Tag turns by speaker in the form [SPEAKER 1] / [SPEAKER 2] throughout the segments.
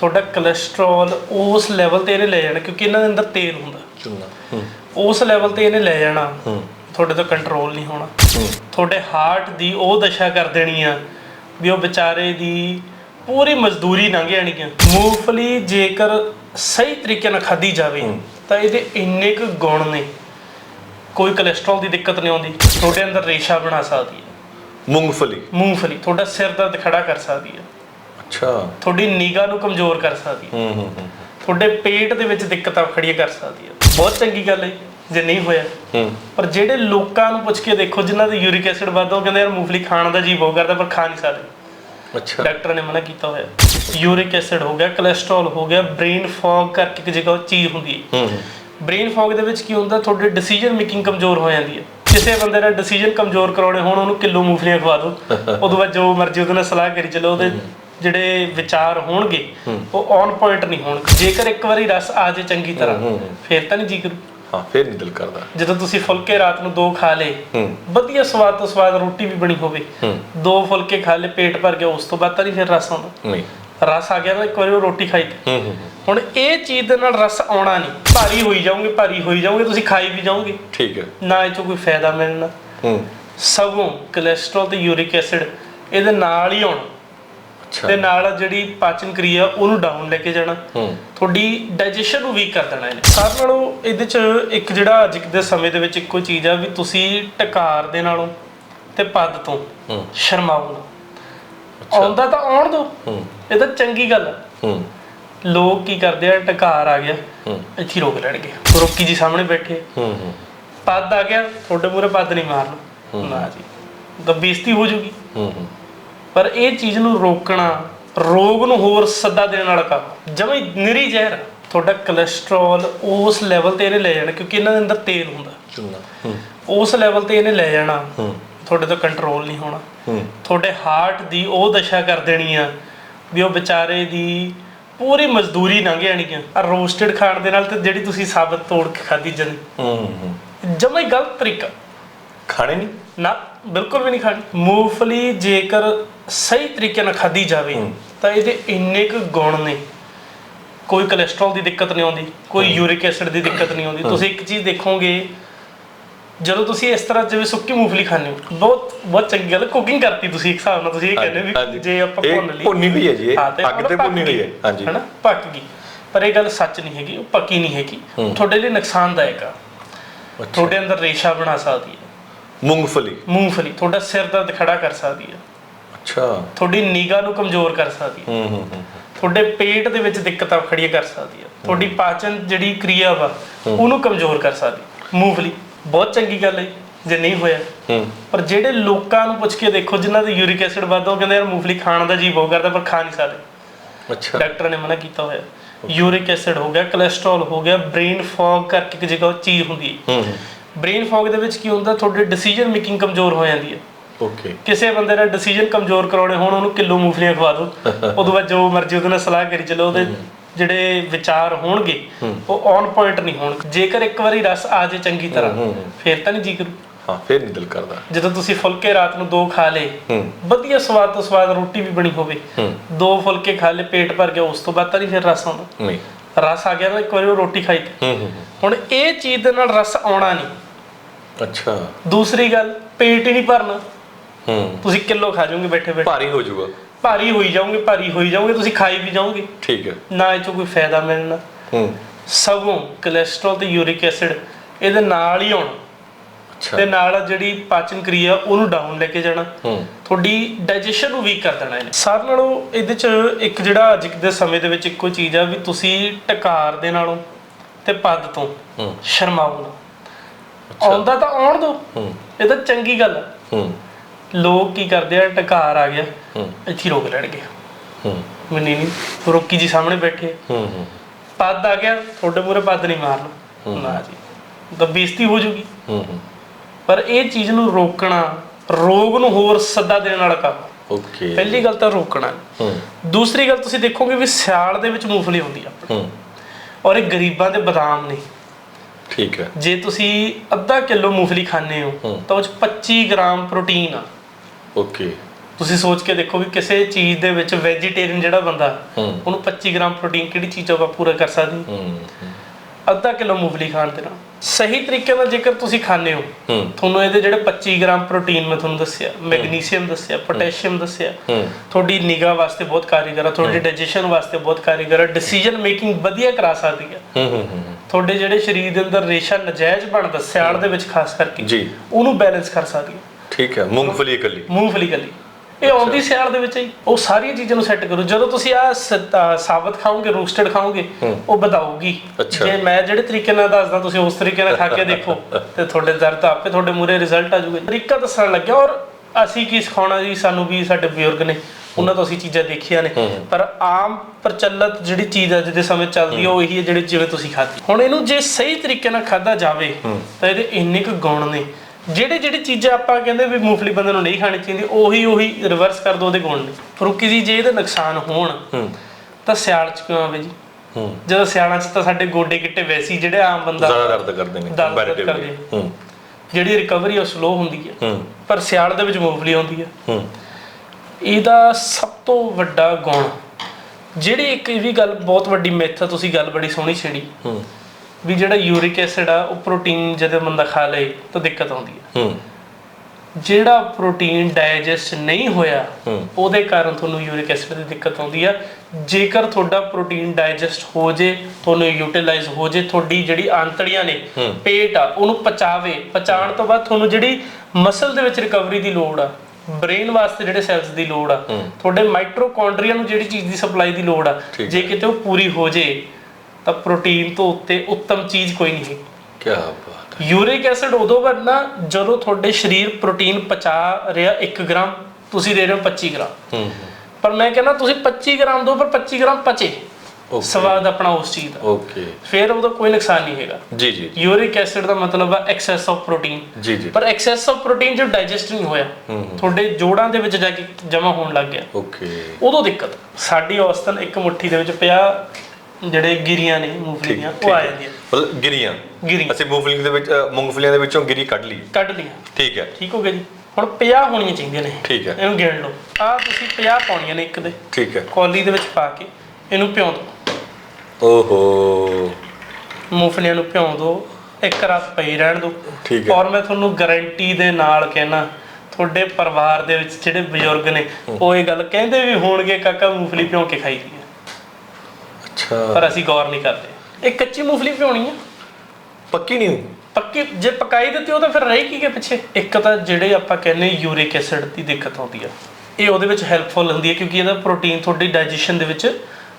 [SPEAKER 1] ਤੁਹਾਡਾ ਕੋਲੇਸਟ੍ਰੋਲ ਉਸ ਲੈਵਲ ਤੇ ਇਹਨੇ ਲੈ ਜਾਣਾ ਕਿਉਂਕਿ ਇਹਨਾਂ ਦੇ ਅੰਦਰ ਤੇਲ ਹੁੰਦਾ।
[SPEAKER 2] ਚੁੰਨਾ
[SPEAKER 1] ਉਸ ਲੈਵਲ ਤੇ ਇਹਨੇ ਲੈ ਜਾਣਾ ਤੁਹਾਡੇ ਤੋਂ ਕੰਟਰੋਲ ਨਹੀਂ ਹੋਣਾ। ਤੁਹਾਡੇ ਹਾਰਟ ਦੀ ਉਹ ਦਸ਼ਾ ਕਰ ਦੇਣੀ ਆ ਵੀ ਉਹ ਵਿਚਾਰੇ ਦੀ ਪੂਰੀ ਮਜ਼ਦੂਰੀ ਲੰਘ ਜਾਣੀ ਆ। ਮੂੰਗਫਲੀ ਜੇਕਰ ਸਹੀ ਤਰੀਕੇ ਨਾਲ ਖਾਧੀ ਜਾਵੇ ਤਾਂ ਇਹਦੇ ਇੰਨੇ ਕੁ ਗੁਣ ਨੇ। ਕੋਈ ਕੋਲੇਸਟ੍ਰੋਲ ਦੀ ਦਿੱਕਤ ਨਹੀਂ ਆਉਂਦੀ ਤੁਹਾਡੇ ਅੰਦਰ ਰੇਸ਼ਾ ਬਣਾ ਸਕਦੀ ਹੈ
[SPEAKER 2] ਮੂੰਗਫਲੀ।
[SPEAKER 1] ਮੂੰਗਫਲੀ ਤੁਹਾਡਾ ਸਿਰ ਦਰਦ ਖੜਾ ਕਰ ਸਕਦੀ ਹੈ
[SPEAKER 2] ਅੱਛਾ।
[SPEAKER 1] ਤੁਹਾਡੀ ਨਿਗਾਹ ਨੂੰ ਕਮਜ਼ੋਰ ਕਰ ਸਕਦੀ ਹੈ।
[SPEAKER 2] ਹੂੰ ਹੂੰ
[SPEAKER 1] ਤੁਹਾਡੇ ਪੇਟ ਦੇ ਵਿੱਚ ਦਿੱਕਤਾਂ ਖੜੀਆਂ ਕਰ ਸਕਦੀ ਹੈ। ਬਹੁਤ ਚੰਗੀ ਗੱਲ ਹੈ ਜੇ ਨਹੀਂ ਹੋਇਆ।
[SPEAKER 2] ਹੂੰ।
[SPEAKER 1] ਪਰ ਜਿਹੜੇ ਲੋਕਾਂ ਨੂੰ ਪੁੱਛ ਕੇ ਦੇਖੋ ਜਿਨ੍ਹਾਂ ਦੇ ਯੂਰਿਕ ਐਸਿਡ ਵੱਧ ਉਹ ਕਹਿੰਦੇ ਯਾਰ ਮੂੰਗਫਲੀ ਖਾਣ ਦਾ ਜੀ ਬਹੁਤ ਕਰਦਾ ਪਰ ਖਾ ਨਹੀਂ ਸਕਦੇ।
[SPEAKER 2] ਅੱਛਾ।
[SPEAKER 1] ਡਾਕਟਰ ਨੇ ਮਨਾ ਕੀਤਾ ਹੋਇਆ। ਯੂਰਿਕ ਐਸਿਡ ਹੋ ਗਿਆ ਕੋਲੇਸਟ੍ਰੋਲ ਹੋ ਗਿਆ ਬ੍ਰੇਨ ਫੌਗ ਕਰਕੇ ਜਗ੍ਹਾ ਉਹ ਚੀਜ਼ ਹੁੰਦੀ ਹੈ।
[SPEAKER 2] ਹੂੰ ਹੂੰ।
[SPEAKER 1] ਬ੍ਰੇਨ ਫੌਗ ਦੇ ਵਿੱਚ ਕੀ ਹੁੰਦਾ ਤੁਹਾਡੇ ਡਿਸੀਜਨ ਮੇਕਿੰਗ ਕਮਜ਼ੋਰ ਹੋ ਜਾਂਦੀ ਹੈ। ਕਿਸੇ ਬੰਦੇ ਦਾ ਡਿਸੀਜਨ ਕਮਜ਼ੋਰ ਕਰਾਉਣੇ ਹੋਣ ਉਹਨੂੰ ਕਿਲੋ ਮੂੰਗਫਲੀਆਂ ਖਵਾ ਦਿਓ। ਉਦੋਂ ਬਾਅਦ ਜੋ ਮਰਜ਼ੀ ਉਹਦੇ ਨਾਲ ਸਲਾਹ ਕਰੀ ਚੱਲੋ ਉਹਦੇ ਜਿਹੜੇ ਵਿਚਾਰ ਹੋਣਗੇ ਉਹ ਔਨ ਪੁਆਇੰਟ ਨਹੀਂ ਹੋਣਗੇ। ਜੇਕਰ ਇੱਕ ਵਾਰੀ ਰਸ ਆ ਜੇ ਚੰਗੀ ਤਰ੍ਹਾਂ। ਫਿਰ ਤਾਂ ਨਹੀਂ ਜੀ ਕਰੂ।
[SPEAKER 2] ਹਾਂ ਫੇਰ ਨਹੀਂ ਦਿਲ ਕਰਦਾ।
[SPEAKER 1] ਜਦੋਂ ਤੁਸੀਂ ਫੁਲਕੇ ਰਾਤ ਨੂੰ ਦੋ ਖਾ ਲਏ ਵਧੀਆ ਸਵਾਦ ਤੋਂ ਸਵਾਦ ਰੋਟੀ ਵੀ ਬਣੀ ਹੋਵੇ। ਦੋ ਫੁਲਕੇ ਖਾ ਲਏ ਪੇਟ ਭਰ ਗਿਆ ਉਸ ਤੋਂ ਬਾਅਦ ਤਾਂ ਨਹੀਂ ਫਿਰ ਰਸ ਆਉਂਦਾ।
[SPEAKER 2] ਨਹੀਂ।
[SPEAKER 1] ਰਸ ਆ ਗਿਆ ਨਾ ਇੱਕ ਵਾਰੀ ਉਹ ਰੋਟੀ ਖਾਈ ਤੇ। ਹੁਣ ਇਹ ਚੀਜ਼ ਦੇ ਨਾਲ ਰਸ ਆਉਣਾ ਨਹੀਂ। ਭਾਰੀ ਹੋਈ ਜਾਓਗੇ ਭਾਰੀ ਹੋਈ ਜਾਓਗੇ ਤੁਸੀਂ ਖਾਈ ਵੀ ਜਾਓਗੇ।
[SPEAKER 2] ਠੀਕ ਹੈ।
[SPEAKER 1] ਨਾ ਇਹ ਚੋਂ ਕੋਈ ਫਾਇਦਾ ਮਿਲਣਾ।
[SPEAKER 2] ਹੂੰ।
[SPEAKER 1] ਸਗੋਂ ਕੋਲੇਸਟ੍ਰੋਲ ਤੇ ਯੂਰਿਕ ਐਸਿਡ ਇਹਦੇ ਨਾਲ ਹੀ ਆਉਣਾ। ਤੇ ਨਾਲ ਜਿਹੜੀ ਪਾਚਨ ਕਿਰਿਆ ਉਹਨੂੰ ਡਾਊਨ ਲੈ ਕੇ ਜਾਣਾ। ਤੁਹਾਡੀ ਡਾਈਜੈਸ਼ਨ ਨੂੰ ਵੀਕ ਕਰ ਦੇਣਾ ਇਹਨੇ। ਸਾਰ ਨਾਲੋਂ ਇਹਦੇ ਚ ਇੱਕ ਜਿਹੜਾ ਅੱਜ ਦੇ ਸਮੇਂ ਦੇ ਵਿੱਚ ਇੱਕੋ ਚੀਜ਼ ਆ ਵੀ ਤੁਸੀਂ ਟਕਾਰ ਦੇ ਨਾਲੋਂ ਤੇ ਪਦ ਤੋਂ ਸ਼ਰਮਾਓ ਨਾ। ਆਉਂਦਾ ਤਾਂ ਆਉਣ ਦੋ। ਇਹ ਤਾਂ ਚੰਗੀ ਗੱਲ ਆ।
[SPEAKER 2] ਹੂੰ।
[SPEAKER 1] ਲੋਕ ਕੀ ਕਰਦੇ ਆ ਟਕਾਰ ਆ ਗਿਆ। ਇੱਥੇ ਰੋਕ ਲੈਣਗੇ। ਰੋਕੀ ਜੀ ਸਾਹਮਣੇ ਬੈਠੇ।
[SPEAKER 2] ਹੂੰ ਹੂੰ।
[SPEAKER 1] ਪਦ ਆ ਗਿਆ ਤੁਹਾਡੇ ਮੂਰੇ ਪਦ ਨਹੀਂ ਮਾਰਨਾ। ਨਾ ਜੀ। ਤਾਂ ਬੇਇੱਜ਼ਤੀ ਹੋ ਜੂਗੀ
[SPEAKER 2] ਹੂੰ ਹੂੰ।
[SPEAKER 1] ਪਰ ਇਹ ਚੀਜ਼ ਨੂੰ ਰੋਕਣਾ ਰੋਗ ਨੂੰ ਹੋਰ ਸੱਦਾ ਦੇਣ ਵਾਲਾ ਕੰਮ ਜਮੇ ਨਿਰੀ ਜ਼ਹਿਰ। ਤੁਹਾਡਾ ਕੋਲੇਸਟ੍ਰੋਲ ਉਸ ਲੈਵਲ ਤੇ ਇਹਨੇ ਲੈ ਜਾਣਾ ਕਿਉਂਕਿ ਇਹਨਾਂ ਦੇ ਅੰਦਰ ਤੇਲ ਹੁੰਦਾ।
[SPEAKER 2] ਚੁੰਨਾ
[SPEAKER 1] ਉਸ ਲੈਵਲ ਤੇ ਇਹਨੇ ਲੈ ਜਾਣਾ। ਤੁਹਾਡੇ ਤੋਂ ਕੰਟਰੋਲ ਨਹੀਂ ਹੋਣਾ। ਤੁਹਾਡੇ ਹਾਰਟ ਦੀ ਉਹ ਦਸ਼ਾ ਕਰ ਦੇਣੀ ਆ ਵੀ ਉਹ ਵਿਚਾਰੇ ਦੀ ਪੂਰੀ ਮਜ਼ਦੂਰੀ ਲੰਘ ਜਾਣੀ ਆ। ਆ ਰੋਸਟਡ ਖਾਣ ਦੇ ਨਾਲ ਤੇ ਜਿਹੜੀ ਤੁਸੀਂ ਸਾਬਤ ਤੋੜ ਕੇ ਖਾਦੀ ਜਨ
[SPEAKER 2] ਹੂੰ ਹੂੰ।
[SPEAKER 1] ਜਮਾ ਗਲਤ ਤਰੀਕਾ।
[SPEAKER 2] ਖਾਣੇ ਨਹੀਂ?
[SPEAKER 1] ਨਾ। ਬਿਲਕੁਲ ਵੀ ਨਹੀਂ ਖਾਣੀ ਮੂੰਗਫਲੀ ਜੇਕਰ ਸਹੀ ਤਰੀਕੇ ਨਾਲ ਖਾਧੀ ਜਾਵੇ ਤਾਂ ਇਹਦੇ ਇੰਨੇ ਕੁ ਗੁਣ ਨੇ। ਕੋਈ ਕੋਲੇਸਟ੍ਰੋਲ ਦੀ ਦਿੱਕਤ ਨਹੀਂ ਆਉਂਦੀ ਕੋਈ ਯੂਰਿਕ ਐਸਿਡ ਦੀ ਦਿੱਕਤ ਨਹੀਂ ਆਉਂਦੀ। ਤੁਸੀਂ ਇੱਕ ਚੀਜ਼ ਦੇਖੋਗੇ ਜਦੋਂ ਤੁਸੀਂ ਇਸ ਤਰ੍ਹਾਂ ਜਿਵੇਂ ਸੁੱਕੀ ਮੂੰਗਫਲੀ ਖਾਂਦੇ ਹੋ ਬਹੁਤ ਬਹੁਤ ਚੰਗੀ ਗੱਲ ਕੁਕਿੰਗ ਕਰਤੀ ਤੁਸੀਂ ਇੱਕ ਹਿਸਾਬ ਨਾਲ ਤੁਸੀਂ ਇਹ ਕਹਿੰਦੇ। ਵੀ ਜੇ ਆਪਾਂ ਭੁੰਨ ਲਈ
[SPEAKER 2] ਭੁੰਨੀ ਹੋਈ ਹੈ ਜੀ ਇਹ, ਅੱਗ ਤੇ ਭੁੰਨੀ ਹੋਈ ਹੈ, ਹਾਂਜੀ।
[SPEAKER 1] ਹੈਨਾ? ਪੱਕ ਗਈ। ਪਰ ਇਹ ਗੱਲ ਸੱਚ ਨਹੀਂ ਹੈਗੀ ਉਹ ਪੱਕੀ ਨਹੀਂ ਹੈਗੀ। ਤੁਹਾਡੇ ਲਈ ਨੁਕਸਾਨਦਾਇਕ ਆ। ਤੁਹਾਡੇ ਅੰਦਰ ਰੇਸ਼ਾ ਬਣਾ ਸਕਦੀ ਹੈ।
[SPEAKER 2] ਮੂੰਗਫਲੀ।
[SPEAKER 1] ਮੂੰਗਫਲੀ ਤੁਹਾਡਾ ਸਿਰ ਦਰਦ ਖੜਾ ਕਰ ਸਕਦੀ ਹੈ
[SPEAKER 2] ਅੱਛਾ।
[SPEAKER 1] ਤੁਹਾਡੀ ਨਿਗਾਹ ਨੂੰ ਕਮਜ਼ੋਰ ਕਰ ਸਕਦੀ ਹੈ
[SPEAKER 2] ਹੂੰ ਹੂੰ ਹੂੰ।
[SPEAKER 1] ਤੁਹਾਡੇ ਪੇਟ ਦੇ ਵਿੱਚ ਦਿੱਕਤਾਂ ਖੜੀਆਂ ਕਰ ਸਕਦੀ ਹੈ। ਤੁਹਾਡੀ ਪਾਚਨ ਜਿਹੜੀ ਕਿਰਿਆ ਵਾ ਉਹਨੂੰ ਕਮਜ਼ੋਰ ਕਰ ਸਕਦੀ। ਮੂੰਗਫਲੀ ਬਹੁਤ ਚੰਗੀ ਗੱਲ ਹੈ ਜੇ ਨਹੀਂ ਹੋਇਆ।
[SPEAKER 2] ਹੂੰ।
[SPEAKER 1] ਪਰ ਜਿਹੜੇ ਲੋਕਾਂ ਨੂੰ ਪੁੱਛ ਕੇ ਦੇਖੋ ਜਿਨ੍ਹਾਂ ਦੇ ਯੂਰਿਕ ਐਸਿਡ ਵੱਧ ਉਹ ਕਹਿੰਦੇ ਯਾਰ ਮੂੰਗਫਲੀ ਖਾਣ ਦਾ ਜੀ ਬਹੁਤ ਕਰਦਾ ਪਰ ਖਾ ਨਹੀਂ ਸਕਦੇ।
[SPEAKER 2] ਅੱਛਾ।
[SPEAKER 1] ਡਾਕਟਰ ਨੇ ਮਨਾ ਕੀਤਾ ਹੋਇਆ। ਯੂਰਿਕ ਐਸਿਡ ਹੋ ਗਿਆ ਕੋਲੇਸਟ੍ਰੋਲ ਹੋ ਗਿਆ ਬ੍ਰੇਨ ਫੌਗ ਕਰਕੇ ਇੱਕ ਜਗ੍ਹਾ ਚੀਜ਼ ਹੁੰਦੀ ਹੂੰ। ਬ੍ਰੇਨ ਫੌਗ ਦੇ ਵਿੱਚ ਕੀ ਹੁੰਦਾ? ਤੁਹਾਡੇ ਡਿਸੀਜਨ ਮੇਕਿੰਗ ਕਮਜ਼ੋਰ ਹੋ ਜਾਂਦੀ ਹੈ।
[SPEAKER 2] ਓਕੇ
[SPEAKER 1] ਕਿਸੇ ਬੰਦੇ ਦਾ ਡਿਸੀਜਨ ਕਮਜ਼ੋਰ ਕਰਾਉਣੇ ਹੋਣ ਉਹਨੂੰ ਕਿਲੋ ਮੂੰਗਫਲੀਆਂ ਖਵਾ ਦਿਓ। ਉਦੋਂ ਬਾਅਦ ਜੋ ਮਰਜ਼ੀ ਉਹਦੇ ਨਾਲ ਸਲਾਹ ਕਰੀ ਚੱਲੋ ਉਹਦੇ ਜਿਹੜੇ ਵਿਚਾਰ ਹੋਣਗੇ ਉਹ ਔਨ ਪੁਆਇੰਟ ਨਹੀਂ ਹੋਣਗੇ। ਜੇਕਰ ਇੱਕ ਵਾਰੀ ਰਸ ਆ ਜੇ ਚੰਗੀ ਤਰ੍ਹਾਂ ਫਿਰ ਤਾਂ ਨਹੀਂ ਜੀ ਕਰੂ।
[SPEAKER 2] ਹਾਂ ਫੇਰ ਨਹੀਂ ਦਿਲ ਕਰਦਾ।
[SPEAKER 1] ਜਦੋਂ ਤੁਸੀਂ ਫੁਲਕੇ ਰਾਤ ਨੂੰ ਦੋ ਖਾ
[SPEAKER 2] ਹੂੰ।
[SPEAKER 1] ਵਧੀਆ ਸਵਾਦ ਤੋਂ ਸਵਾਦ ਰੋਟੀ ਵੀ ਬਣੀ ਹੋਵੇ ਦੋ ਫੁਲਕੇ ਖਾ ਲਏ ਪੇਟ ਭਰ ਗਿਆ ਉਸ ਤੋਂ ਬਾਅਦ ਤਾਂ ਨਹੀਂ ਫਿਰ ਰਸ ਆਉਂਦਾ।
[SPEAKER 2] ਨਹੀਂ।
[SPEAKER 1] ਰਸ ਆ ਗਿਆ ਨਾ ਇੱਕ ਵਾਰੀ ਉਹ ਰੋਟੀ ਖਾਈ। ਤੇ
[SPEAKER 2] ਹੂੰ ਹੂੰ।
[SPEAKER 1] ਹੁਣ ਇਹ ਚੀਜ਼ ਦੇ ਨਾਲ ਰਸ ਆਉਣਾ ਨਹੀਂ।
[SPEAKER 2] ਅੱਛਾ।
[SPEAKER 1] ਦੂਸਰੀ ਗੱਲ ਪੇਟ ਹੀ ਨਹੀਂ ਭਰਨਾ।
[SPEAKER 2] ਹੂੰ।
[SPEAKER 1] ਤੁਸੀਂ ਕਿਲੋ ਖਾ ਜਾਓਗੇ ਬੈਠੇ ਬੈਠੇ।
[SPEAKER 2] ਭਾਰੀ ਹੋ ਜਾਊਗਾ।
[SPEAKER 1] ਭਾਰੀ ਹੋਈ ਜਾਓਗੇ ਭਾਰੀ ਹੋਈ ਜਾਓਗੇ ਤੁਸੀਂ ਖਾਈ ਵੀ ਜਾਓਗੇ।
[SPEAKER 2] ਠੀਕ ਹੈ।
[SPEAKER 1] ਨਾ ਇਹ ਚੋਂ ਕੋਈ ਫਾਇਦਾ ਮਿਲਣਾ।
[SPEAKER 2] ਹੂੰ।
[SPEAKER 1] ਸਗੋਂ ਕੋਲੇਸਟ੍ਰੋਲ ਤੇ ਯੂਰਿਕ ਐਸਿਡ ਇਹਦੇ ਨਾਲ ਹੀ ਆਉਣਾ। ਤੇ ਨਾਲ ਜਿਹੜੀ ਪਾਚਨ ਕਿਰਿਆ ਉਹਨੂੰ ਡਾਊਨ ਲੈ ਕੇ ਜਾਣਾ। ਤੁਹਾਡੀ ਡਾਈਜੈਸ਼ਨ ਨੂੰ ਵੀਕ ਕਰ ਦੇਣਾ ਇਹਨੇ। ਸਾਰ ਨਾਲੋਂ ਇਹਦੇ ਚ ਇੱਕ ਜਿਹੜਾ ਅੱਜ ਦੇ ਸਮੇਂ ਦੇ ਵਿੱਚ ਇੱਕੋ ਚੀਜ਼ ਆ ਵੀ ਤੁਸੀਂ ਟਕਾਰ ਦੇ ਨਾਲੋਂ ਤੇ ਪਦ ਤੋਂ ਸ਼ਰਮਾਓ ਨਾ। ਆਉਂਦਾ ਤਾਂ ਆਉਣ ਦੋ। ਇਹ ਤਾਂ ਚੰਗੀ ਗੱਲ ਆ।
[SPEAKER 2] ਹੂੰ।
[SPEAKER 1] ਲੋਕ ਕੀ ਕਰਦੇ ਆ ਟਕਾਰ ਆ ਗਿਆ। ਇੱਥੇ ਰੋਕ ਲੈਣਗੇ।
[SPEAKER 2] ਹੂੰ।
[SPEAKER 1] ਮੰਨੀ ਨਹੀਂ ਰੋਕੀ ਜੀ ਸਾਹਮਣੇ ਬੈਠੇ
[SPEAKER 2] ਹੂੰ ਹੂੰ।
[SPEAKER 1] ਪਦ ਆ ਗਿਆ। ਤੁਹਾਡੇ ਮੂਰੇ ਪਦ ਨਹੀਂ ਮਾਰਨਾ। ਨਾ ਜੀ। ਤਾਂ ਬੇਇੱਜ਼ਤੀ ਹੋ ਜੂਗੀ
[SPEAKER 2] ਹੂੰ ਹੂੰ।
[SPEAKER 1] ਪਰ ਇਹ ਚੀਜ਼ ਨੂੰ ਰੋਕਣਾ ਰੋਗ ਨੂੰ ਹੋਰ ਸੱਦਾ ਦੇਣ ਵਾਲਾ ਕੰਮ
[SPEAKER 2] ਓਕੇ
[SPEAKER 1] ਪਹਿਲੀ ਗੱਲ ਤਾਂ ਰੋਕਣਾ।
[SPEAKER 2] ਹੂੰ।
[SPEAKER 1] ਦੂਸਰੀ ਗੱਲ ਤੁਸੀਂ ਦੇਖੋਗੇ ਵੀ ਸਿਆਲ ਦੇ ਵਿੱਚ ਮੂੰਗਫਲੀ ਹੁੰਦੀ ਆ।
[SPEAKER 2] ਹੂੰ।
[SPEAKER 1] ਔਰ ਇਹ ਗਰੀਬਾਂ ਦੇ ਬਦਾਮ ਨੇ।
[SPEAKER 2] ਠੀਕ ਹੈ।
[SPEAKER 1] ਜੇ ਤੁਸੀਂ ਅੱਧਾ ਕਿਲੋ ਮੂੰਗਫਲੀ ਖਾਂਦੇ ਹੋ। ਤਾਂ ਉਹ ਚ 25 ਗ੍ਰਾਮ ਪ੍ਰੋਟੀਨ ਆ।
[SPEAKER 2] ਓਕੇ
[SPEAKER 1] ਤੁਸੀਂ ਸੋਚ ਕੇ ਦੇਖੋ ਵੀ ਕਿਸੇ ਚੀਜ਼ ਦੇ ਵਿੱਚ ਵੈਜੀਟੇਰੀਅਨ ਜਿਹੜਾ ਬੰਦਾ ਉਹਨੂੰ 25 ਗ੍ਰਾਮ ਪ੍ਰੋਟੀਨ ਕਿਹੜੀ ਚੀਜ਼ ਆਪਾਂ ਪੂਰਾ ਕਰ ਸਕਦੇ? ਅੱਧਾ ਕਿਲੋ ਮੂੰਗਫਲੀ ਖਾਣ ਦੇ ਨਾਲ ਸਹੀ ਤਰੀਕੇ ਨਾਲ ਜੇਕਰ ਤੁਸੀਂ ਖਾਂਦੇ ਹੋ
[SPEAKER 2] ਹੂੰ।
[SPEAKER 1] ਤੁਹਾਨੂੰ ਇਹਦੇ ਜਿਹੜੇ 25 ਗ੍ਰਾਮ ਪ੍ਰੋਟੀਨ ਮੈਂ ਤੁਹਾਨੂੰ ਦੱਸਿਆ ਮੈਗਨੀਸ਼ੀਅਮ ਦੱਸਿਆ ਪੋਟਾਸ਼ੀਅਮ ਦੱਸਿਆ
[SPEAKER 2] ਹੂੰ।
[SPEAKER 1] ਤੁਹਾਡੀ ਨਿਗਾਹ ਵਾਸਤੇ ਬਹੁਤ ਕਾਰੀਗਰ ਆ ਤੁਹਾਡੀ ਡਾਈਜੈਸ਼ਨ ਵਾਸਤੇ ਬਹੁਤ ਕਾਰੀਗਰ ਆ ਡਿਸੀਜਨ ਮੇਕਿੰਗ ਵਧੀਆ ਕਰਾ ਸਕਦੀ ਹੈ
[SPEAKER 2] ਹੂੰ ਹੂੰ ਹੂੰ।
[SPEAKER 1] ਤੁਹਾਡੇ ਜਿਹੜੇ ਸਰੀਰ ਦੇ ਅੰਦਰ ਰੇਸ਼ਾ ਨਜਾਇਜ਼ ਬਣਦਾ ਸਿਆਲ ਦੇ ਵਿੱਚ ਖਾਸ ਕਰਕੇ ਉਹਨੂੰ ਬੈਲੈਂਸ ਕਰ ਸਕਦੀ ਹੈ
[SPEAKER 2] ਠੀਕ ਹੈ ਮੂੰਗਫਲੀ ਇਕੱਲੀ।
[SPEAKER 1] ਮੂੰਗਫਲੀ ਕੱਲੀ ਇਹ ਆਉਂਦੀ ਸਿਆਲ ਦੇ ਵਿੱਚ ਹੀ। ਉਹ ਸਾਰੀਆਂ ਚੀਜ਼ਾਂ ਨੂੰ ਸੈੱਟ ਕਰੋ। ਜਦੋਂ ਤੁਸੀਂ ਆ ਸਾਬਤ ਖਾਓਗੇ ਰੋਸਟਡ ਖਾਓਗੇ ਉਹ
[SPEAKER 2] ਅੱਛਾ।
[SPEAKER 1] ਜੇ ਮੈਂ ਜਿਹੜੇ ਤਰੀਕੇ ਨਾਲ ਦੱਸਦਾ ਤੁਸੀਂ ਉਸ ਤਰੀਕੇ ਨਾਲ ਖਾ ਕੇ ਦੇਖੋ ਤੇ ਤੁਹਾਡੇ ਦਰਦ ਆਪੇ ਤੁਹਾਡੇ ਮੂਰੇ ਰਿਜ਼ਲਟ ਆ ਜਾਊਗਾ। ਤਰੀਕਾ ਦੱਸਣ ਲੱਗਿਆ ਔਰ ਅਸੀਂ ਕੀ ਸਿਖਾਉਣਾ ਜੀ ਸਾਨੂੰ ਵੀ ਸਾਡੇ ਬਜ਼ੁਰਗ ਨੇ ਉਹਨਾਂ ਤੋਂ ਅਸੀਂ ਚੀਜ਼ਾਂ ਦੇਖੀਆਂ ਨੇ। ਪਰ ਆਮ ਪ੍ਰਚਲਿਤ ਜਿਹੜੀ ਚੀਜ਼ ਅੱਜ ਦੇ ਸਮੇਂ ਚੱਲਦੀ ਹੈ ਉਹ ਇਹੀ ਹੈ ਜਿਹੜੀ ਜਿਵੇਂ ਤੁਸੀਂ ਖਾਧੀ। ਹੁਣ ਇਹਨੂੰ ਜੇ ਸਹੀ ਤਰੀਕੇ ਨਾਲ ਖਾਦਾ ਜਾਵੇ ਤਾਂ ਇਹਦੇ ਇੰਨੇ ਕੁ ਗੁਣ ਨੇ। ਜਿਹੜੇ ਜਿਹੜੇ ਚੀਜ਼ਾਂ ਆਪਾਂ ਕਹਿੰਦੇ ਵੀ ਮੂੰਗਫਲੀ ਬੰਦੇ ਨੂੰ ਨਹੀਂ ਖਾਣੀ ਚਾਹੀਦੀ ਉਹੀ ਉਹੀ ਰਿਵਰਸ ਕਰ ਦੋ ਉਹਦੇ ਗੁਣ ਨੇ। ਫਰੂਕੀ ਜੀ ਜੇ ਇਹਦੇ ਨੁਕਸਾਨ ਹੋਣ ਤਾਂ ਸਿਆਲ ਚ ਕਿਉਂ ਆਵੇ ਜੀ? ਜਦੋਂ ਸਿਆਲਾਂ ਚ ਤਾਂ ਸਾਡੇ ਗੋਡੇ ਗਿੱਟੇ ਵੈਸੀ ਜਿਹੜੇ ਆਮ ਬੰਦਾ
[SPEAKER 2] ਜ਼ਿਆਦਾ ਦਰਦ ਕਰਦੇ ਨੇ। ਹੂੰ।
[SPEAKER 1] ਜਿਹੜੀ ਰਿਕਵਰੀ ਉਹ ਸਲੋ ਹੁੰਦੀ
[SPEAKER 2] ਹੈ।
[SPEAKER 1] ਪਰ ਸਿਆਲ ਦੇ ਵਿੱਚ ਮੂੰਗਫਲੀ ਆਉਂਦੀ ਹੈ
[SPEAKER 2] ਹੂੰ।
[SPEAKER 1] ਇਹਦਾ ਸਭ ਤੋਂ ਵੱਡਾ ਗੁਣ ਜਿਹੜੀ ਇੱਕ ਇਹ ਵੀ ਗੱਲ ਬਹੁਤ ਵੱਡੀ ਮਿੱਥ ਤੁਸੀਂ ਗੱਲ ਬੜੀ ਸੋਹਣੀ ਛੇੜੀ।
[SPEAKER 2] ਹੂੰ।
[SPEAKER 1] ਵੀ ਜਿਹੜਾ ਯੂਰਿਕ ਐਸਿਡ ਆ ਉਹ ਪ੍ਰੋਟੀਨ ਜਦੋਂ ਬੰਦਾ ਖਾ ਲੇ ਤਾਂ ਦਿੱਕਤ ਆਉਂਦੀ ਹੈ
[SPEAKER 2] ਹੂੰ
[SPEAKER 1] ਜਿਹੜਾ ਪ੍ਰੋਟੀਨ ਡਾਈਜੈਸਟ ਨਹੀਂ ਹੋਇਆ। ਉਹਦੇ ਕਾਰਨ ਤੁਹਾਨੂੰ ਯੂਰਿਕ ਐਸਿਡ ਦੀ ਦਿੱਕਤ ਆਉਂਦੀ ਆ ਜੇਕਰ ਤੁਹਾਡਾ ਪ੍ਰੋਟੀਨ ਡਾਈਜੈਸਟ ਹੋ ਜੇ ਤੁਹਾਨੂੰ ਯੂਟਿਲਾਈਜ਼ ਹੋ ਜੇ ਤੁਹਾਡੀ ਜਿਹੜੀ ਆਂਤੜੀਆਂ ਨੇ। ਪੇਟ ਆ ਉਹਨੂੰ ਪਚਾਵੇ ਪਚਾਉਣ ਤੋਂ ਬਾਅਦ ਤੁਹਾਨੂੰ ਜਿਹੜੀ ਮਸਲ ਦੇ ਵਿੱਚ ਰਿਕਵਰੀ ਦੀ ਲੋੜ ਆ ਬ੍ਰੇਨ ਵਾਸਤੇ ਜਿਹੜੇ ਸੈਲਸ ਦੀ ਲੋੜ ਆ। ਤੁਹਾਡੇ ਮਾਈਟੋਕੌਂਡਰੀਆ ਨੂੰ ਜਿਹੜੀ ਚੀਜ਼ ਦੀ ਸਪਲਾਈ ਦੀ ਲੋੜ ਆ ਜੇ ਕਿਤੇ ਉਹ ਪੂਰੀ ਹੋ ਜੇ ਤਾਂ ਪ੍ਰੋਟੀਨ ਤੋਂ ਉੱਤੇ ਉੱਤਮ ਚੀਜ਼ ਕੋਈ ਨਹੀਂ ਹੈ।
[SPEAKER 2] ਕੀ ਬਾਤ ਹੈ।
[SPEAKER 1] ਯੂਰਿਕ ਐਸਿਡ ਉਦੋਂ ਬਣਨਾ ਜਦੋਂ ਤੁਹਾਡੇ ਸਰੀਰ ਪ੍ਰੋਟੀਨ ਪਚਾ ਰਿਹਾ 1 ਗ੍ਰਾਮ ਤੁਸੀਂ ਦੇ ਰਹੇ ਹੋ 25 ਗ੍ਰਾਮ।
[SPEAKER 2] ਹੂੰ
[SPEAKER 1] ਪਰ ਮੈਂ ਕਹਿੰਦਾ ਤੁਸੀਂ 25 ਗ੍ਰਾਮ ਦਿਓ ਪਰ 25 ਗ੍ਰਾਮ ਪਚੇ। ਸਵਾਦ ਆਪਣਾ ਉਸ ਚੀਜ਼ ਦਾ।
[SPEAKER 2] ਓਕੇ।
[SPEAKER 1] ਫਿਰ ਉਹਦਾ ਕੋਈ ਨੁਕਸਾਨ ਨਹੀਂ ਹੈਗਾ।
[SPEAKER 2] ਜੀ ਜੀ।
[SPEAKER 1] ਯੂਰਿਕ ਐਸਿਡ ਦਾ ਮਤਲਬ ਆ ਐਕਸੈਸ ਆਫ ਪ੍ਰੋਟੀਨ
[SPEAKER 2] ਜੀ ਜੀ।
[SPEAKER 1] ਪਰ ਐਕਸੈਸ ਆਫ ਪ੍ਰੋਟੀਨ ਜੋ ਡਾਈਜੈਸਟ ਨਹੀਂ ਹੋਇਆ
[SPEAKER 2] ਹੂੰ
[SPEAKER 1] ਤੁਹਾਡੇ ਜੋੜਾਂ ਦੇ ਵਿੱਚ ਜਾ ਕੇ ਜਮਾ ਹੋਣ ਲੱਗ ਗਿਆ।
[SPEAKER 2] ਓਕੇ।
[SPEAKER 1] ਉਦੋਂ ਦਿੱਕਤ। ਸਾਡੀ ਔਸਤਨ ਇੱਕ ਮੁੱਠੀ ਦੇ ਵਿੱਚ ਪਿਆ। ਜਿਹੜੇ ਗਿਰੀਆਂ ਨੇ ਮੂੰਗਫਲੀ ਦੀਆਂ ਉਹ ਆ ਜਾਂਦੀਆਂ।
[SPEAKER 2] ਮਤਲਬ ਗਿਰੀਆਂ?
[SPEAKER 1] ਗਿਰੀ
[SPEAKER 2] ਅਸੀਂ ਮੂੰਗਫਲੀ ਦੇ ਵਿੱਚ ਅ, ਮੂੰਗਫਲੀਆਂ ਦੇ ਵਿੱਚੋਂ ਗਿਰੀ ਕੱਢ ਲਈ।
[SPEAKER 1] ਕੱਢ ਲੀਆਂ
[SPEAKER 2] ਠੀਕ ਹੈ।
[SPEAKER 1] ਠੀਕ ਹੋ ਗਿਆ ਜੀ। ਹੁਣ 50 ਹੋਣੀਆਂ ਚਾਹੀਦੀਆਂ ਨੇ।
[SPEAKER 2] ਠੀਕ ਹੈ।
[SPEAKER 1] ਇਹਨੂੰ ਗਿਣ ਲਓ। ਆ ਤੁਸੀਂ 50 ਪਾਉਣੀਆਂ ਨੇ ਇੱਕ ਦੇ।
[SPEAKER 2] ਠੀਕ ਹੈ।
[SPEAKER 1] ਕੌਲੀ ਦੇ ਵਿੱਚ ਪਾ ਕੇ ਇਹਨੂੰ ਭਿਉਂ ਦਿਓ।
[SPEAKER 2] ਓਹੋ।
[SPEAKER 1] ਮੂੰਗਫਲੀਆਂ ਨੂੰ ਭਿਉਂ ਦਿਓ। ਇੱਕ ਰਾਤ ਪਈ ਰਹਿਣ ਦਿਓ।
[SPEAKER 2] ਠੀਕ ਹੈ।
[SPEAKER 1] ਔਰ ਮੈਂ ਤੁਹਾਨੂੰ ਗਾਰੰਟੀ ਦੇ ਨਾਲ ਕਹਿਣਾ ਤੁਹਾਡੇ ਪਰਿਵਾਰ ਦੇ ਵਿੱਚ ਜਿਹੜੇ ਬਜ਼ੁਰਗ ਨੇ ਉਹ ਇਹ ਗੱਲ ਕਹਿੰਦੇ ਵੀ ਹੋਣਗੇ ਕਾਕਾ ਮੂੰਗਫਲੀ ਭਿਉਂ ਕੇ ਖਾਈ ਦੀ ਹੈ।
[SPEAKER 2] ਅੱਛਾ।
[SPEAKER 1] ਪਰ ਅਸੀਂ ਗੌਰ ਨਹੀਂ ਕਰਦੇ। ਇਹ ਕੱਚੀ ਮੂੰਗਫਲੀ ਭਿਉਣੀ ਆ।
[SPEAKER 2] ਪੱਕੀ ਨਹੀਂ ਹੋਈ?
[SPEAKER 1] ਪੱਕੀ ਜੇ ਪਕਾਈ ਦਿੱਤੀ ਉਹ ਤਾਂ ਫਿਰ ਰਹੀ ਕੀ ਗਏ ਪਿੱਛੇ? ਇੱਕ ਤਾਂ ਜਿਹੜੇ ਆਪਾਂ ਕਹਿੰਦੇ ਯੂਰਿਕ ਐਸਿਡ ਦੀ ਦਿੱਕਤ ਆਉਂਦੀ ਆ। ਇਹ ਉਹਦੇ ਵਿੱਚ ਹੈਲਪਫੁਲ ਹੁੰਦੀ ਹੈ ਕਿਉਂਕਿ ਇਹਦਾ ਪ੍ਰੋਟੀਨ ਤੁਹਾਡੀ ਡਾਈਜੈਸ਼ਨ ਦੇ ਵਿੱਚ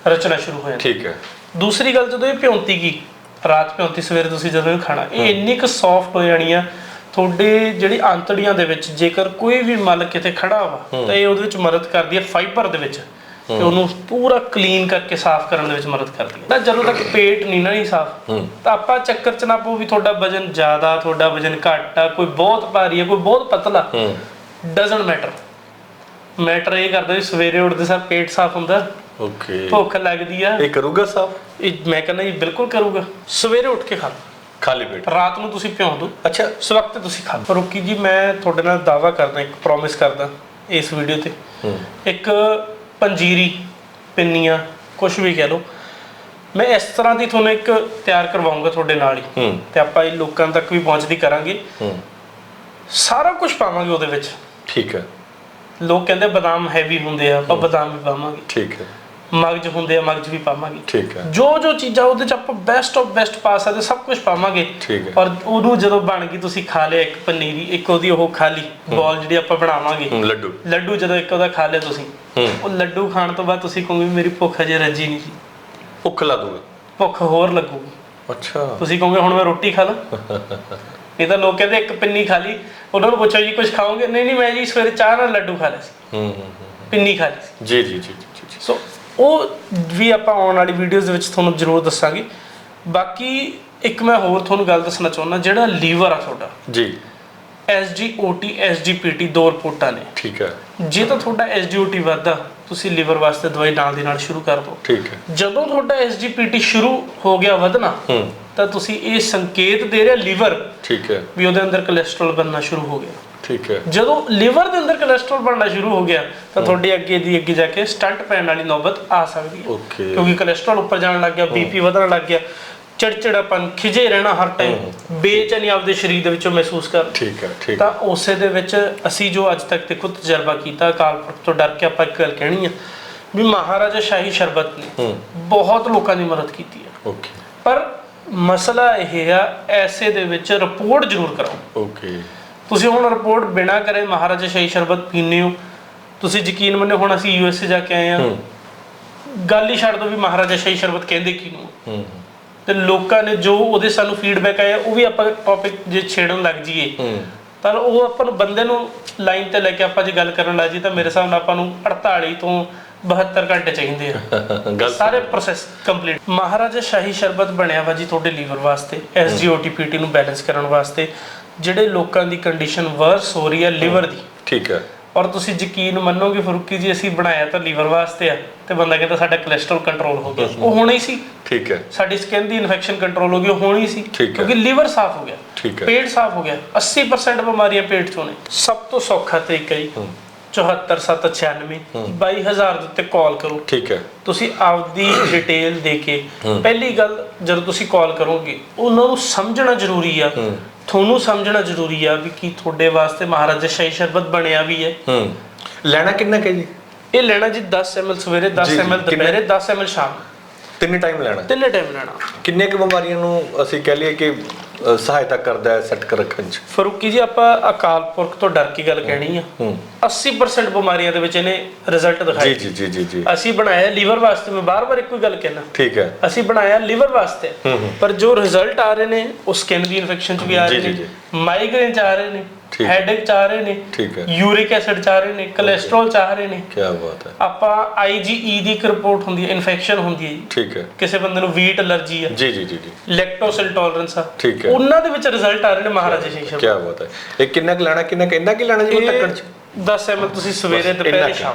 [SPEAKER 1] ਰਚਣਾ ਸ਼ੁਰੂ ਹੋ ਜਾਂਦਾ
[SPEAKER 2] ਠੀਕ ਹੈ।
[SPEAKER 1] ਦੂਸਰੀ ਗੱਲ ਜਦੋਂ ਇਹ ਭਿਉਂਤੀ ਗਈ ਰਾਤ ਭਿਉਂਤੀ ਸਵੇਰੇ ਤੁਸੀਂ ਜਦੋਂ ਇਹਨੂੰ ਖਾਣਾ ਇਹ ਇੰਨੀ ਕੁ ਸੌਫਟ ਹੋ ਜਾਣੀ ਆ ਤੁਹਾਡੇ ਜਿਹੜੀ ਆਂਤੜੀਆਂ ਦੇ ਵਿੱਚ ਜੇਕਰ ਕੋਈ ਵੀ ਮਲ ਕਿਤੇ ਖੜਾ ਵਾ ਤਾਂ ਇਹ ਉਹਦੇ ਵਿੱਚ ਮਦਦ ਕਰਦੀ ਹੈ ਫਾਈਬਰ ਦੇ ਵਿੱਚ। ਤੇ ਉਹਨੂੰ ਪੂਰਾ ਕਲੀਨ ਕਰਕੇ ਸਾਫ਼ ਕਰਨ ਦੇ ਵਿੱਚ ਮਦਦ ਕਰਦੀ ਹੈ। ਤਾਂ ਜਦੋਂ ਤੱਕ ਪੇਟ ਨਹੀਂ ਨਾ ਨਹੀਂ ਸਾਫ਼ ਤਾਂ ਆਪਾਂ ਚੱਕਰ ਚ ਨਾ ਪਓ ਵੀ ਤੁਹਾਡਾ ਵਜਨ ਜ਼ਿਆਦਾ ਤੁਹਾਡਾ ਵਜਨ ਘੱਟ ਆ ਕੋਈ ਬਹੁਤ ਭਾਰੀ ਹੈ ਕੋਈ ਬਹੁਤ ਪਤਲਾ। ਡਸਨਟ ਮੈਟਰ ਮੈਟਰ ਇਹ ਕਰਦਾ ਵੀ ਸਵੇਰੇ ਉੱਠਦੇ ਸਾਰ ਪੇਟ ਸਾਫ਼ ਹੁੰਦਾ।
[SPEAKER 2] ਓਕੇ
[SPEAKER 1] ਭੁੱਖ ਲੱਗਦੀ ਆ।
[SPEAKER 2] ਇਹ ਕਰੂਗਾ ਸਾਹਿਬ
[SPEAKER 1] ਇਹ ਮੈਂ ਕਹਿੰਦਾ ਜੀ ਬਿਲਕੁਲ ਕਰੂਗਾ। ਸਵੇਰੇ ਉੱਠ ਕੇ ਖਾ
[SPEAKER 2] ਖਾਲੀ ਪੇਟ?
[SPEAKER 1] ਰਾਤ ਨੂੰ ਤੁਸੀਂ ਭਿਉਂ ਦਿਓ
[SPEAKER 2] ਅੱਛਾ।
[SPEAKER 1] ਉਸ ਵਕਤ ਤੁਸੀਂ ਖਾ ਲਓ। ਰੁਕੀ ਜੀ ਮੈਂ ਤੁਹਾਡੇ ਨਾਲ ਦਾਵਾ ਕਰਦਾ ਇੱਕ ਪ੍ਰੋਮਿਸ ਕਰਦਾ ਇਸ ਵੀਡੀਓ ਤੇ। ਇੱਕ ਪੰਜੀਰੀ ਪਿੰਨੀਆਂ ਕੁਝ ਵੀ ਕਹਿ ਲਓ। ਮੈਂ ਇਸ ਤਰ੍ਹਾਂ ਦੀ ਤੁਹਾਨੂੰ ਇੱਕ ਤਿਆਰ ਕਰਵਾਉਂਗਾ ਤੁਹਾਡੇ ਨਾਲ ਹੀ। ਤੇ ਆਪਾਂ ਇਹ ਲੋਕਾਂ ਤੱਕ ਵੀ ਪਹੁੰਚਦੀ ਕਰਾਂਗੇ। ਸਾਰਾ ਕੁਝ ਪਾਵਾਂਗੇ ਉਹਦੇ ਵਿੱਚ।
[SPEAKER 2] ਠੀਕ ਹੈ।
[SPEAKER 1] ਲੋਕ ਕਹਿੰਦੇ ਬਦਾਮ ਹੈਵੀ ਹੁੰਦੇ ਆ ਆਪਾਂ ਬਦਾਮ ਵੀ ਪਾਵਾਂਗੇ।
[SPEAKER 2] ਠੀਕ ਹੈ।
[SPEAKER 1] ਮਗਜ ਹੁੰਦੇ ਆ ਮਗਜ ਵੀ ਪਾਵਾਂਗੇ।
[SPEAKER 2] ਠੀਕ ਹੈ।
[SPEAKER 1] ਜੋ ਜੋ ਚੀਜ਼ਾਂ ਉਹਦੇ ਚ ਆਪਾਂ ਬੈਸਟ ਆਫ ਬੈਸਟ ਪਾ ਸਕਦੇ ਸਭ ਕੁਝ ਪਾਵਾਂਗੇ।
[SPEAKER 2] ਠੀਕ ਹੈ।
[SPEAKER 1] ਔਰ ਉਹਨੂੰ ਜਦੋਂ ਬਣ ਗਈ ਤੁਸੀਂ ਖਾ ਲਿਆ ਇੱਕ ਪਨੀਰੀ ਇੱਕ ਉਹਦੀ ਉਹ ਖਾਲੀ ਬੋਲ ਜਿਹੜੀ ਆਪਾਂ ਬਣਾਵਾਂਗੇ।
[SPEAKER 2] ਹੂੰ, ਲੱਡੂ।
[SPEAKER 1] ਲੱਡੂ ਜਦੋਂ ਇੱਕ ਉਹਦਾ ਖਾ ਲਿਆ ਤੁਸੀਂ
[SPEAKER 2] ਹੂੰ।
[SPEAKER 1] ਉਹ ਲੱਡੂ ਖਾਣ ਤੋਂ ਬਾਅਦ ਤੁਸੀਂ ਕਹੋਗੇ ਮੇਰੀ ਭੁੱਖ ਅਜੇ ਰੱਜੀ ਨਹੀਂ ਸੀ
[SPEAKER 2] ਭੁੱਖ ਲਾ ਦੂਗਾ।
[SPEAKER 1] ਭੁੱਖ ਹੋਰ ਲੱਗੂਗੀ।
[SPEAKER 2] ਅੱਛਾ।
[SPEAKER 1] ਤੁਸੀਂ ਕਹੋਗੇ ਹੁਣ ਮੈਂ ਰੋਟੀ ਖਾ ਲਾਂ। ਇਹ ਤਾਂ ਲੋਕ ਕਹਿੰਦੇ ਇੱਕ ਪਿੰਨੀ ਖਾ ਲਈ। ਉਹਨਾਂ ਨੂੰ ਪੁੱਛੋ ਜੀ ਕੁਝ ਖਾਓਗੇ? ਨਹੀਂ ਨਹੀਂ ਮੈਂ ਜੀ ਸਵੇਰੇ ਚਾਹ ਨਾਲ ਲੱਡੂ ਖਾ ਲਿਆ ਸੀ।
[SPEAKER 2] ਹੂੰ ਹੂੰ, ਹੂੰ
[SPEAKER 1] ਪਿੰਨੀ ਖਾ ਲਈ ਸੀ।
[SPEAKER 2] ਜੀ ਜੀ ਜੀ ਜੀ ਜੀ, ਜੀ।
[SPEAKER 1] ਸੋ ਉਹ ਵੀ ਆਪਾਂ ਆਉਣ ਵਾਲੀ ਵੀਡੀਓਜ਼ ਵਿੱਚ ਤੁਹਾਨੂੰ ਜ਼ਰੂਰ ਦੱਸਾਂਗੇ। ਬਾਕੀ ਇੱਕ ਮੈਂ ਹੋਰ ਤੁਹਾਨੂੰ ਗੱਲ ਦੱਸਣਾ ਚਾਹੁੰਦਾ ਜਿਹੜਾ ਲੀਵਰ ਆ ਤੁਹਾਡਾ।
[SPEAKER 2] ਜੀ।
[SPEAKER 1] SGOT SGPT ਦੋ ਰਿਪੋਰਟਾਂ ਨੇ।
[SPEAKER 2] ਠੀਕ ਹੈ।
[SPEAKER 1] ਜੇ ਤਾਂ ਤੁਹਾਡਾ SGOT ਵੱਧਦਾ ਤੁਸੀਂ ਲੀਵਰ ਵਾਸਤੇ ਦਵਾਈ ਨਾਲ ਦੀ ਨਾਲ ਸ਼ੁਰੂ ਕਰ ਦਿਓ।
[SPEAKER 2] ਠੀਕ ਹੈ।
[SPEAKER 1] ਜਦੋਂ ਤੁਹਾਡਾ SGPT ਸ਼ੁਰੂ ਹੋ ਗਿਆ ਵਧਣਾ
[SPEAKER 2] ਹੂੰ।
[SPEAKER 1] ਤਾਂ ਤੁਸੀਂ ਇਹ ਸੰਕੇਤ ਦੇ ਰਿਹਾ ਲੀਵਰ
[SPEAKER 2] ਠੀਕ ਹੈ।
[SPEAKER 1] ਵੀ ਉਹਦੇ ਅੰਦਰ ਕੋਲੇਸਟ੍ਰੋਲ ਬਣਨਾ ਸ਼ੁਰੂ ਹੋ ਗਿਆ।
[SPEAKER 2] ਠੀਕ ਹੈ।
[SPEAKER 1] ਜਦੋਂ ਲਿਵਰ ਦੇ ਅੰਦਰ ਕੋਲੇਸਟ੍ਰੋਲ ਬਣਨਾ ਸ਼ੁਰੂ ਹੋ ਗਿਆ ਤਾਂ ਤੁਹਾਡੀ ਅੱਗੇ ਦੀ ਅੱਗੇ ਜਾ ਕੇ ਸਟੰਟ ਪੈਣ ਵਾਲੀ ਨੌਬਤ ਆ ਸਕਦੀ ਹੈ।
[SPEAKER 2] ਓਕੇ
[SPEAKER 1] ਕਿਉਂਕਿ ਕੋਲੇਸਟ੍ਰੋਲ ਉੱਪਰ ਜਾਣ ਲੱਗ ਗਿਆ ਬੀਪੀ ਵਧਣ ਲੱਗ ਗਿਆ ਚਿੜਚਿੜਾਪਨ ਖਿਜੇ ਰਹਿਣਾ ਹਰ ਟਾਈਮ ਬੇਚੈਨੀ ਆਪਦੇ ਸਰੀਰ ਦੇ ਵਿੱਚੋਂ ਮਹਿਸੂਸ ਕਰ।
[SPEAKER 2] ਠੀਕ ਹੈ ਠੀਕ।
[SPEAKER 1] ਤਾਂ ਉਸੇ ਦੇ ਵਿੱਚ ਅਸੀਂ ਜੋ ਅੱਜ ਤੱਕ ਦੇਖੋ ਤਜਰਬਾ ਕੀਤਾ ਅਕਾਲ ਪੁਰਖ ਤੋਂ ਡਰ ਕੇ ਆਪਾਂ ਇੱਕ ਗੱਲ ਕਹਿਣੀ ਆ ਵੀ ਮਹਾਰਾਜਾ ਸ਼ਾਹੀ ਸ਼ਰਬਤ ਨੇ ਬਹੁਤ ਲੋਕਾਂ ਦੀ ਮਦਦ ਕੀਤੀ ਹੈ
[SPEAKER 2] ਓਕੇ
[SPEAKER 1] ਪਰ ਮਸਲਾ ਇਹ ਆ ਐਸੇ ਦੇ ਵਿੱਚ ਰਿਪੋਰਟ ਜ਼ਰੂਰ ਕਰਾਓ।
[SPEAKER 2] ਓਕੇ
[SPEAKER 1] ਤੁਸੀਂ ਹੁਣ ਰਿਪੋਰਟ ਬਿਨਾ ਕਰੇ ਮਹਾਰਾਜਾ ਸ਼ਾਹੀ ਸ਼ਰਬਤ ਪੀਂਦੇ ਹੋ। ਤੁਸੀਂ ਯਕੀਨ ਮੰਨੋ ਹੁਣ ਅਸੀਂ ਯੂਐਸਏ ਜਾ ਕੇ ਆਏ ਆ ਗੱਲ ਹੀ ਛੱਡ ਦੋ ਵੀ ਮਹਾਰਾਜਾ ਸ਼ਾਹੀ ਸ਼ਰਬਤ ਕਹਿੰਦੇ ਕਿਹਨੂੰ
[SPEAKER 2] ਹੂੰ।
[SPEAKER 1] ਤੇ ਲੋਕਾਂ ਨੇ ਜੋ ਉਹਦੇ ਸਾਨੂੰ ਫੀਡਬੈਕ ਆਇਆ ਉਹ ਵੀ ਆਪਾਂ ਟੌਪਿਕ ਜੇ ਛੇੜਨ ਲੱਗ ਜਾਈਏ।
[SPEAKER 2] ਹੂੰ।
[SPEAKER 1] ਤਾਂ ਉਹ ਆਪਾਂ ਨੂੰ ਬੰਦੇ ਨੂੰ ਲਾਈਨ ਤੇ ਲੈ ਕੇ ਆਪਾਂ ਜੇ ਗੱਲ ਕਰਨ ਲੱਗ ਜੀ ਤਾਂ ਮੇਰੇ ਹਿਸਾਬ ਨਾਲ ਆਪਾਂ ਨੂੰ 48 ਤੋਂ 72 ਘੰਟੇ ਚਾਹੀਦੇ ਆ। ਸਾਰੇ ਪ੍ਰੋਸੈਸ ਕੰਪਲੀਟ ਮਹਾਰਾਜਾ ਸ਼ਾਹੀ ਸ਼ਰਬਤ ਬਣਿਆ ਵਾ ਜੀ ਤੁਹਾਡੇ ਲੀਵਰ ਵਾਸਤੇ ਐਸਜੀਓਟੀਪੀਟੀ ਨੂੰ ਬੈਲੈਂਸ ਕਰਨ ਵਾਸਤੇ। ਜਿਹੜੇ ਲੋਕਾਂ ਦੀ ਕੰਡੀਸ਼ਨ ਵਰਸ ਹੋ ਰਹੀ ਹੈ ਲਿਵਰ ਦੀ।
[SPEAKER 2] ਠੀਕ ਹੈ।
[SPEAKER 1] ਔਰ ਤੁਸੀਂ ਯਕੀਨ ਮੰਨੋਗੇ ਫਰੂਕੀ ਜੀ ਅਸੀਂ ਬਣਾਇਆ ਤਾਂ ਲੀਵਰ ਵਾਸਤੇ ਆ ਤੇ ਬੰਦਾ ਕਹਿੰਦਾ ਸਾਡਾ ਕੋਲੇਸਟ੍ਰੋਲ ਕੰਟਰੋਲ ਹੋ ਗਿਆ। ਉਹ ਹੋਣਾ ਹੀ ਸੀ।
[SPEAKER 2] ਠੀਕ ਹੈ।
[SPEAKER 1] ਸਾਡੀ ਸਕਿਨ ਦੀ ਇਨਫੈਕਸ਼ਨ ਕੰਟਰੋਲ ਹੋ ਗਈ ਉਹ ਹੋਣੀ ਸੀ। ਕਿਉਂਕਿ ਲੀਵਰ ਸਾਫ਼ ਹੋ ਗਿਆ।
[SPEAKER 2] ਠੀਕ ਹੈ।
[SPEAKER 1] ਪੇਟ ਸਾਫ਼ ਹੋ ਗਿਆ। 80% ਬਿਮਾਰੀਆਂ ਪੇਟ ਚੋਂ ਨੇ। ਸਭ ਤੋਂ ਸੌਖਾ ਤਰੀਕਾ ਹੀ 74796 22000 ਦੇ ਉੱਤੇ ਕਾਲ ਕਰੋ।
[SPEAKER 2] ਠੀਕ ਹੈ।
[SPEAKER 1] ਤੁਸੀਂ ਆਪਦੀ ਡਿਟੇਲ ਦੇ ਕੇ ਪਹਿਲੀ ਗੱਲ ਜਦੋਂ ਤੁਸੀਂ ਕਾਲ ਕਰੋਗੇ ਉਹਨਾਂ ਨੂੰ ਸਮਝਣਾ ਜ਼ਰੂਰੀ ਆ ਤੁਹਾਨੂੰ ਸਮਝਣਾ ਜ਼ਰੂਰੀ ਆ ਵੀ ਕੀ ਤੁਹਾਡੇ ਵਾਸਤੇ ਮਹਾਰਾਜਾ ਸ਼ਾਹੀ ਸ਼ਰਬਤ ਬਣਿਆ ਵੀ ਹੈ।
[SPEAKER 2] ਹੂੰ। ਲੈਣਾ ਕਿੰਨਾ ਕਿ ਜੀ?
[SPEAKER 1] ਇਹ ਲੈਣਾ ਜੀ 10 ml ਸਵੇਰੇ 10
[SPEAKER 2] ਜੀ, ਜੀ,
[SPEAKER 1] ml? ਦੁਪਹਿਰੇ 10 ml ਸ਼ਾਮ।
[SPEAKER 2] ਤਿੰਨੇ ਟਾਈਮ ਲੈਣਾ।
[SPEAKER 1] ਤਿੰਨੇ ਟਾਈਮ ਲੈਣਾ।
[SPEAKER 2] ਕਿੰਨੇ ਕੁ ਬਿਮਾਰੀਆਂ ਨੂੰ ਅਸੀਂ ਕਹਿ ਲਈਏ ਕਿ ਸਹਾਇਤਾ ਕਰਦਾ ਹੈ ਸੈੱਟ ਕਰ ਰੱਖਣ ਚ?
[SPEAKER 1] ਫਰੂਕੀ ਜੀ ਆਪਾਂ ਅਕਾਲ ਪੁਰਖ ਤੋਂ ਡਰ ਕੇ ਗੱਲ ਕਹਿਣੀ ਆ।
[SPEAKER 2] ਹੂੰ।
[SPEAKER 1] 80% ਬਿਮਾਰੀਆਂ ਦੇ ਵਿੱਚ ਇਹਨੇ ਰਿਜ਼ਲਟ
[SPEAKER 2] ਜੀ
[SPEAKER 1] ਦਿਖਾਏ।
[SPEAKER 2] ਜੀ ਜੀ ਜੀ ਜੀ।
[SPEAKER 1] ਅਸੀਂ ਬਣਾਇਆ ਲੀਵਰ ਵਾਸਤੇ ਮੈਂ ਬਾਰ-ਬਾਰ ਇੱਕੋ ਹੀ ਗੱਲ ਕਹਿਣਾ
[SPEAKER 2] ਠੀਕ ਹੈ।
[SPEAKER 1] ਅਸੀਂ ਬਣਾਇਆ ਲੀਵਰ ਵਾਸਤੇ। ਪਰ ਜੋ ਰਿਜ਼ਲਟ ਆ ਰਹੇ ਨੇ ਉਹ ਸਕਿਨ ਦੀ ਇਨਫੈਕਸ਼ਨ ਚ ਵੀ ਆ ਰਹੇ ਨੇ। ਮਾਈਗ੍ਰੇਨ ਚ ਆ ਰਹੇ ਨੇ। ਹੈਡੇਕ ਚ ਆ ਰਹੇ ਨੇ।
[SPEAKER 2] ਠੀਕ ਹੈ।
[SPEAKER 1] ਯੂਰਿਕ ਐਸਿਡ ਚ ਆ ਰਹੇ ਨੇ। ਕੋਲੇਸਟ੍ਰੋਲ ਚ ਆ ਰਹੇ ਨੇ।
[SPEAKER 2] ਕੀ ਬਾਤ ਹੈ।
[SPEAKER 1] ਆਪਾਂ ਆਈਜੀਈ ਦੀ ਇੱਕ ਰਿਪੋਰਟ ਹੁੰਦੀ ਹੈ ਇਨਫੈਕਸ਼ਨ ਹੁੰਦੀ ਹੈ
[SPEAKER 2] ਠੀਕ ਹੈ।
[SPEAKER 1] ਕਿਸੇ ਬੰਦੇ ਨੂੰ ਵੀਟ ਅਲਰਜੀ ਹੈ
[SPEAKER 2] ਜੀ ਜੀ ਜੀ ਜੀ।
[SPEAKER 1] ਲੈਕਟੋਸ ਇੰਟੋਲਰੈਂਸ ਆ।
[SPEAKER 2] ਠੀਕ ਹੈ।
[SPEAKER 1] ਉਹਨਾਂ ਦੇ ਵਿੱਚ ਰਿਜ਼ਲਟ ਆ ਰਹੇ ਨੇ ਮਹਾਰਾਜਾ ਸ਼ੇਸ਼ਰ
[SPEAKER 2] ਕੀ ਬਾਤ ਹੈ। ਇਹ ਕਿੰਨਾ ਕੁ ਲੈਣਾ ਕਿੰਨਾ ਕਹਿੰਦਾ ਕਿ ਲੈਣਾ ਜੀ ਉਹ ਤੱਕਣ ਚ?
[SPEAKER 1] 10 ml ਤੁਸੀਂ ਸਵੇਰੇ ਦੁਪਹਿਰੇ। ਸ਼ਾਮ